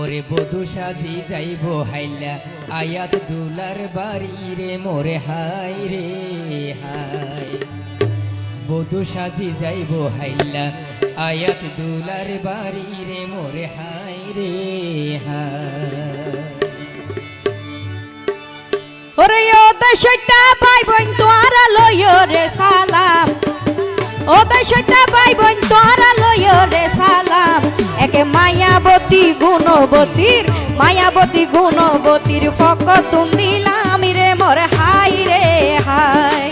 ওরে বধু সাজি যাইব হাইলা। আয়াত দুলার বাড়ি রে, মোরে হাই রে হাই বধু সাজি যাইব হাইলা। আয়াত দুলার বাড়ি রে, মোরে হাই রে হাই ওরে ওদের সইতা ভাই বোন তোরা লয় রে সালাম। ওদের সইতা ভাই বোন তোরা লয় রে সালাম। একে মায়াবতী, গুণবতীর মায়াবতী, গুণবতীর ফকতুম দিলাম রে মোর হাই রে হাই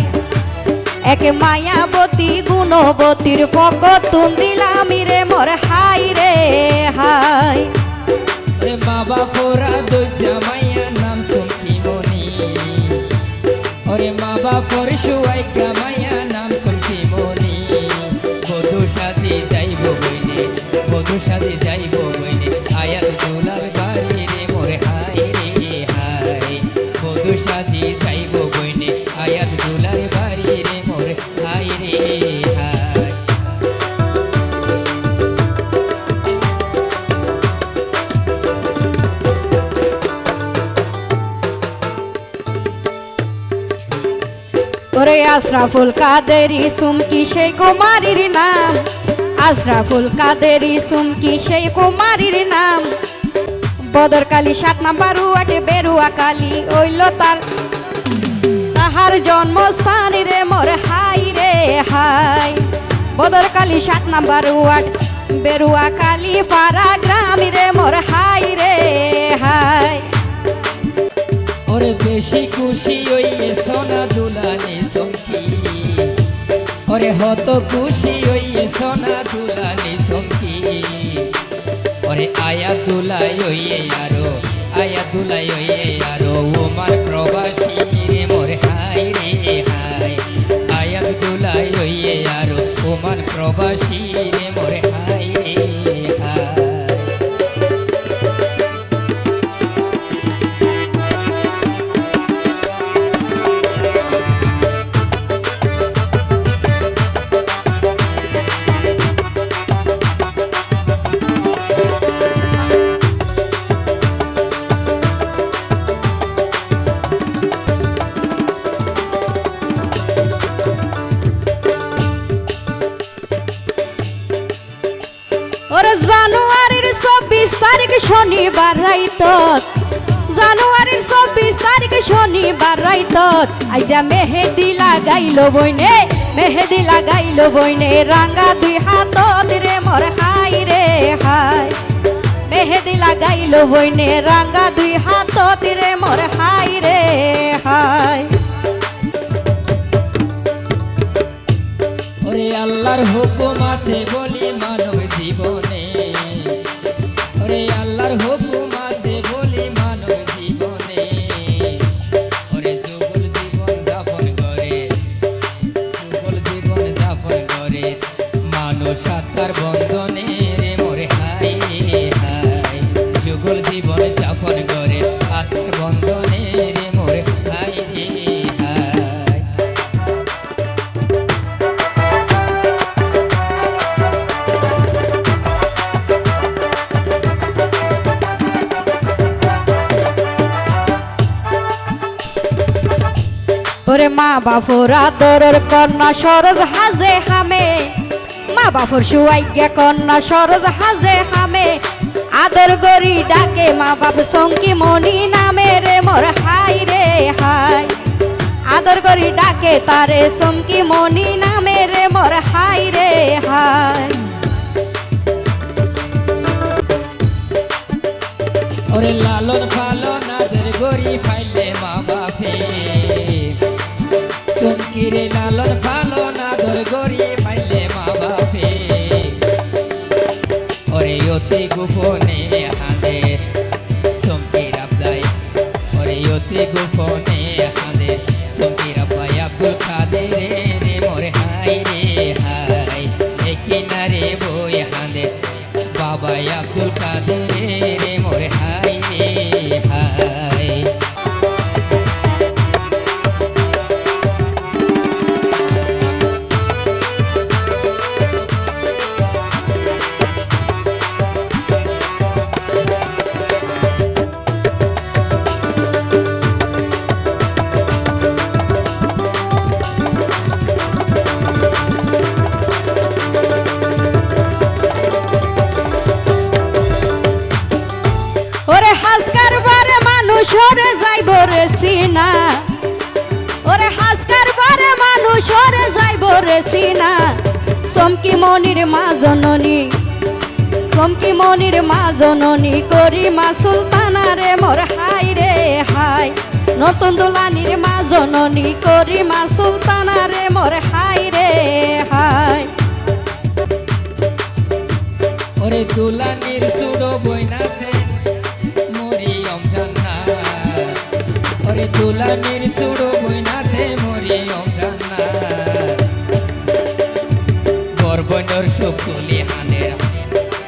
একে মায়াবতী, গুণবতীর ফকতুম দিলাম রে মোর হাই রে হাই বাবা পোরা দুই মায়া নাম সুমকি মনি। ওরে মা বাপর শুয়াই মায়া নাম সুমকি মনি। বধু সাজি যাইব বইনে বধু সাজি যাইব আশরাফুল কাদেরি, সুমকি সেই কুমারীর নাম। আশরাফুল কাদেরি, সুমকি সেই কুমারীর নাম। বদরকালী সাত নাম্বার ওয়াটে বেরুয়া কালী ওইল তার। তাহার জন্মস্থান রে মোর হাই রে হাই। বদরকালী সাত নাম্বার ওয়ার্ড বেরুয়া কালী পাড়া গ্রাম রে মোর হাই রে হাই। ওরে বেশি খুশি হত খুশি হইয়ে সোনা দুলানি সখি ওরে আয়া দুলাই হইয়ে আরও, আয়া দুলাই হইয়ে আরও ওমার প্রবাসী রে মোর হাই রে হাই। আয়া দুলাই হইয়ে আরও ওমার প্রবাসী ওরে জানুয়ারির চব্বিশ তারিখ শনিবার রাইতত জানুয়ারির চব্বিশ তারিখ শনিবার রাইতত আইজা মেহেদি লাগাইল বইনে, মেহেদি লাগাইল বইনে রাঙ্গা দুই হাতত রে মোর হাই রে হাই। মেহেদি লাগাইল বইনে রাঙ্গা দুই হাতত রে মোর হাই রে হাই। আল্লাহর হুকুম আছে বলি আত্মার বন্ধনে রে মোরে হাই হাই। যুগল জীবন যাপন করে আত্মার বন্ধনে রে মোরে হাই। ওরে মা বাপুর আদরের কন্যা সরজ হাজে হামে। মা বাপুর সুয়াইজ্ঞা কন্যা সরজ হাজে হামে। আদর গরি ডাকে মা বাপ সঙ্কি মনি নামে রে মোর হাই রে হাই। আদর গরি ডাকে তারে সঙ্কি মনি নামে রে মোর হাই রে হাই। ওরে লালন পালন আদের গরি ওরে হাসকার বারে মানুষ ওরে যাইব রে সিনা। ওরে হাসকার বারে মানুষ ওরে যাইব রে সিনা। সমকি মনির মা জননী সমকি মনির মা জননী করি মা সুলতানা রে মোর হাই রে হাই। নতুন দোলানির মা জননী করি মা সুলতানা রে মোর হাই রে হাই। ওরে দুলানির সুড়ো বইনাছে দুলানির সুড়ো বইনাছে মরিয়ম জান্না বরবনর সুখ তুলি হানের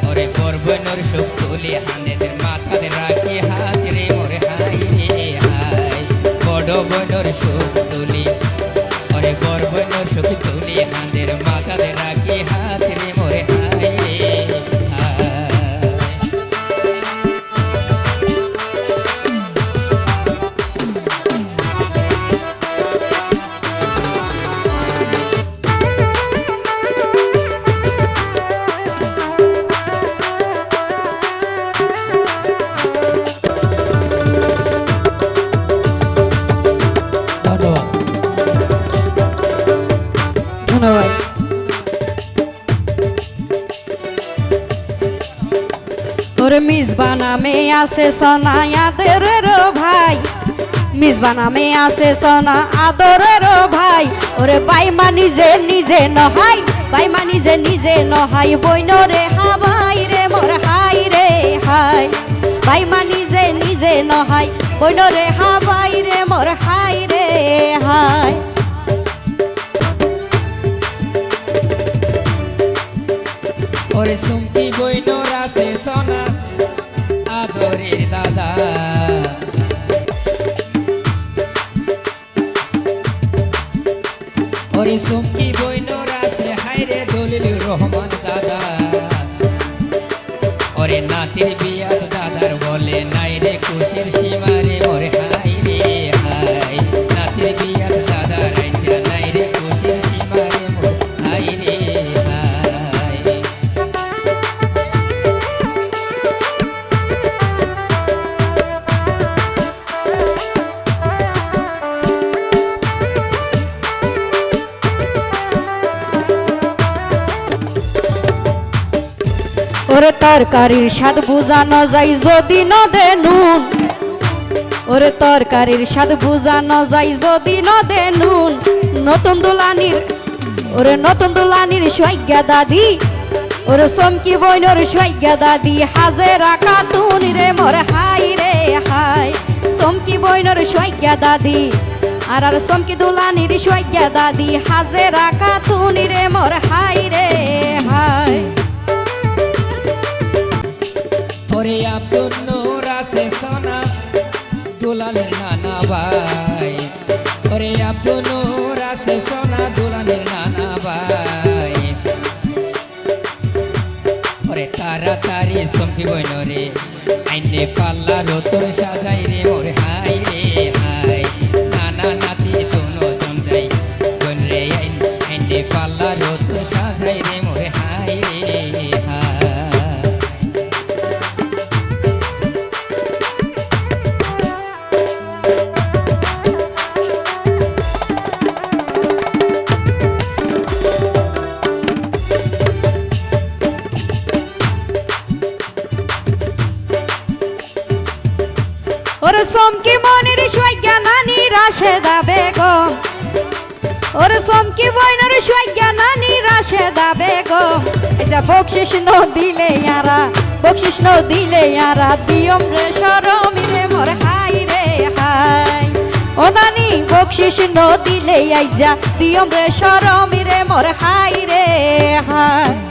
ওরে বরবনর সুখ তুলি হানের মাথাতে রাখি হাত রে মোরে হাই রে হাই। বড় বনর সুখ তুলি, ওরে বরবনর সুখ তুলি হানের মাথাতে রাখি আছে সোনা আদরের ভাই। মিসবা নামে আছে সোনা আদরের ভাই। ওরে বাইমা নিজে নিজে নহাই, বাইমা নিজে নিজে নহাই। বইন রে হাবাই রে, মোর হাই রে হাই। বাইমা নিজে নিজে নহাই, বইন রে হাবাই রে, মোর হাই রে হাই। ওরে সুমতি বইনর আছে সোনা রহমান দাদা। ওরে নাতির বিয়ার দাদার বলে নাই রে খুশির সীমারে ওরে তরকারির স্বাদ বুঝানো যায় যদি নদে নুন। ওরে তরকারির স্বাদ বুঝানো যায় যদি নদে নুন। নতুন দুলানির, ওরে নতুন দুলানির সৈজ্ঞা দাদি। ওরে সমকি বইনর সৈজ্ঞা দাদি হাজে রাখা তুন রে মোর হাই রে হাই। সমকি বইনর সৈজ্ঞা দাদি, আর আর সমকি দুলানির সৈজ্ঞা দাদি হাজে রাখা তুন রে মোর হাই রে তাড়াতাড়ি চমকি বইন রে আইনে পাল্লা রতন সাজাই রে মোর হাই রে নয়নের সৈজ্ঞা নানি রাশে দাবে গো। এটা বকশিস দিলে ইয়ারা বকশিস দিলে ইয়ারা দিয়ম রে সরমি রে মোর হাই রে হাই ও নানি, বকশিস দিলে আইজা, দিয়ম রে সরমি রে মোর হাই রে হাই